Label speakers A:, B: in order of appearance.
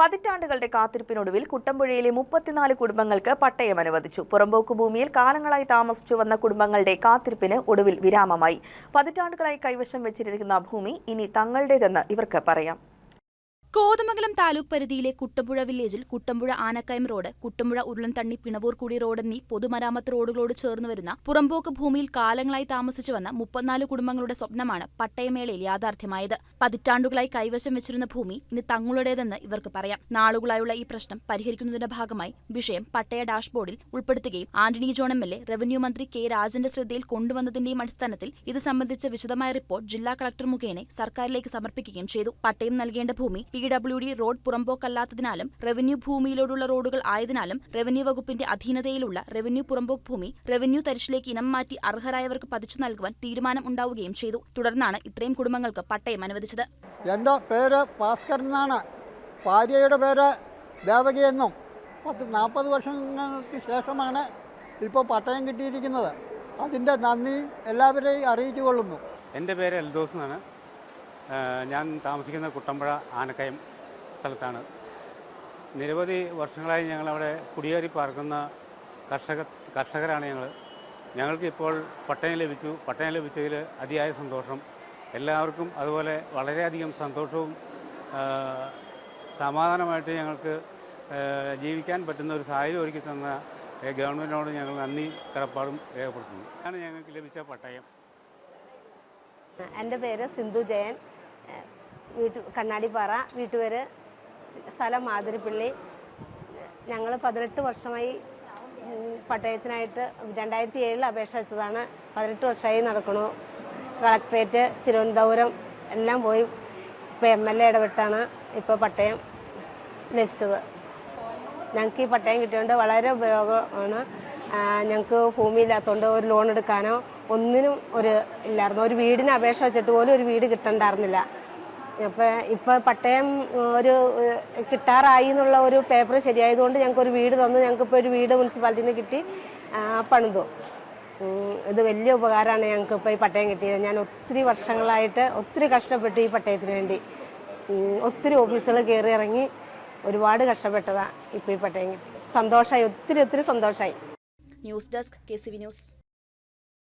A: പതിറ്റാണ്ടുകളുടെ കാത്തിരിപ്പിനൊടുവിൽ കുട്ടമ്പുഴയിലെ മുപ്പത്തിനാല് കുടുംബങ്ങൾക്ക് പട്ടയം അനുവദിച്ചു. പുറമ്പോക്ക് ഭൂമിയിൽ കാലങ്ങളായി താമസിച്ചു വന്ന കുടുംബങ്ങളുടെ കാത്തിരിപ്പിന് ഒടുവിൽ വിരാമമായി. പതിറ്റാണ്ടുകളായി കൈവശം വെച്ചിരിക്കുന്ന ഭൂമി ഇനി തങ്ങളുടേതെന്ന് ഇവർക്ക് പറയാം.
B: കോതമംഗലം താലൂക്ക് പരിധിയിലെ കുട്ടമ്പുഴ വില്ലേജിൽ കുട്ടമ്പുഴ ആനക്കയം റോഡ് കുട്ടമ്പുഴ ഉരുളൻതണ്ണി പിണവൂർക്കുടി റോഡ് എന്നീ പൊതുമരാമത്ത് റോഡുകളോട് ചേർന്ന് വരുന്ന പുറമ്പോക്ക് ഭൂമിയിൽ കാലങ്ങളായി താമസിച്ചു വന്ന മുപ്പത്തിനാല് കുടുംബങ്ങളുടെ സ്വപ്നമാണ് പട്ടയമേളയിൽ യാഥാർത്ഥ്യമായത്. പതിറ്റാണ്ടുകളായി കൈവശം വെച്ചിരുന്ന ഭൂമി ഇനി തങ്ങളുടേതെന്ന് ഇവർക്ക് പറയാം. നാളുകളായുള്ള ഈ പ്രശ്നം പരിഹരിക്കുന്നതിന്റെ ഭാഗമായി വിഷയം പട്ടയ ഡാഷ്ബോർഡിൽ ഉൾപ്പെടുത്തുകയും Antony John M L A revenue മന്ത്രി കെ രാജന്റെ ശ്രദ്ധയിൽ കൊണ്ടുവന്നതിന്റെയും അടിസ്ഥാനത്തിൽ ഇത് സംബന്ധിച്ച വിശദമായ റിപ്പോർട്ട് ജില്ലാ കളക്ടർ മുഖേന സർക്കാരിലേക്ക് സമർപ്പിക്കുകയും ചെയ്തു. പട്ടയം നൽകേണ്ട ഭൂമി പി ഡബ്ല്യു ഡി റോഡ് പുറമ്പോക്കല്ലാത്തതിനാലും റവന്യൂ ഭൂമിയിലോടുള്ള റോഡുകൾ ആയതിനാലും റവന്യൂ വകുപ്പിന്റെ അധീനതയിലുള്ള റവന്യൂ പുറമ്പോക്ക് ഭൂമി റവന്യൂ തരിശിലേക്ക് ഇനം മാറ്റി അർഹരായവർക്ക് പതിച്ചു നൽകുവാൻ തീരുമാനം ഉണ്ടാവുകയും ചെയ്തു. തുടർന്നാണ് ഇത്രയും കുടുംബങ്ങൾക്ക് പട്ടയം അനുവദിച്ചത്.
C: എന്റെ പേര് ഭാസ്കരൻ എന്നാണ്. ഭാര്യയുടെ പേര് ദേവകി എന്നും പത്ത് നാൽപ്പത് വർഷങ്ങൾക്ക് ശേഷമാണ് ഇപ്പോൾ പട്ടയം കിട്ടിയിരിക്കുന്നത്. അതിന്റെ നന്ദി എല്ലാവരെയും അറിയിച്ചു കൊള്ളുന്നു.
D: എന്റെ പേര് എൽദോസ് എന്നാണ്. ഞാൻ താമസിക്കുന്നത് കുട്ടമ്പുഴ ആനക്കയം സ്ഥലത്താണ്. നിരവധി വർഷങ്ങളായി ഞങ്ങളവിടെ കുടിയേറി പാർക്കുന്ന കർഷക കർഷകരാണ് ഞങ്ങൾ ഞങ്ങൾക്കിപ്പോൾ പട്ടയം ലഭിച്ചു. പട്ടയം ലഭിച്ചതിൽ അതിയായ സന്തോഷം. എല്ലാവർക്കും അതുപോലെ വളരെയധികം സന്തോഷവും സമാധാനമായിട്ട് ഞങ്ങൾക്ക് ജീവിക്കാൻ പറ്റുന്ന ഒരു സാഹചര്യം ഒരുക്കി തന്ന ഗവൺമെന്റിനോട് ഞങ്ങൾ നന്ദി കടപ്പാടും രേഖപ്പെടുത്തുന്നു. ആണ് ഞങ്ങൾക്ക് ലഭിച്ച പട്ടയം.
E: എന്റെ പേര് സിന്ധു ജയൻ. വീട്ടു കണ്ണാടിപ്പാറ വീട്ടുപേര് സ്ഥലം മാതിരിപ്പള്ളി. ഞങ്ങൾ പതിനെട്ട് വർഷമായി പട്ടയത്തിനായിട്ട് രണ്ടായിരത്തി ഏഴിൽ അപേക്ഷ വെച്ചതാണ് പതിനെട്ട് വർഷമായി നടക്കണു. കളക്ട്രേറ്റ് തിരുവനന്തപുരം എല്ലാം പോയി. ഇപ്പോൾ എം എൽ എ ഇടപെട്ടാണ് ഇപ്പോൾ പട്ടയം ലഭിച്ചത്. ഞങ്ങൾക്ക് ഈ പട്ടയം കിട്ടിയതുകൊണ്ട് വളരെ ഉപയോഗമാണ്. ഞങ്ങൾക്ക് ഭൂമി ഇല്ലാത്തതുകൊണ്ട് ഒരു ലോൺ എടുക്കാനോ ഒന്നിനും ഒരു ഇല്ലായിരുന്നു. ഒരു വീടിന് അപേക്ഷ വെച്ചിട്ട് പോലും ഒരു വീട് കിട്ടണ്ടായിരുന്നില്ല. അപ്പോൾ ഇപ്പോൾ പട്ടയം ഒരു കിട്ടാറായി എന്നുള്ള ഒരു പേപ്പർ ശരിയായതുകൊണ്ട് ഞങ്ങൾക്ക് ഒരു വീട് തന്നു. ഞങ്ങൾക്ക് ഞങ്ങൾക്കിപ്പോൾ ഒരു വീട് മുനിസിപ്പാലിറ്റിയിൽ നിന്ന് കിട്ടി പണിതു. ഇത് വലിയ ഉപകാരമാണ് ഞങ്ങൾക്ക് ഇപ്പോൾ ഈ പട്ടയം കിട്ടിയത്. ഞാൻ ഒത്തിരി വർഷങ്ങളായിട്ട് ഒത്തിരി കഷ്ടപ്പെട്ടു ഈ പട്ടയത്തിന് വേണ്ടി. ഒത്തിരി ഓഫീസുകൾ കയറി ഇറങ്ങി ഒരുപാട് കഷ്ടപ്പെട്ടതാണ് ഇപ്പോൾ ഈ പട്ടയം കിട്ടി. സന്തോഷമായി ഒത്തിരി ഒത്തിരി സന്തോഷമായി
B: news desk K C V news.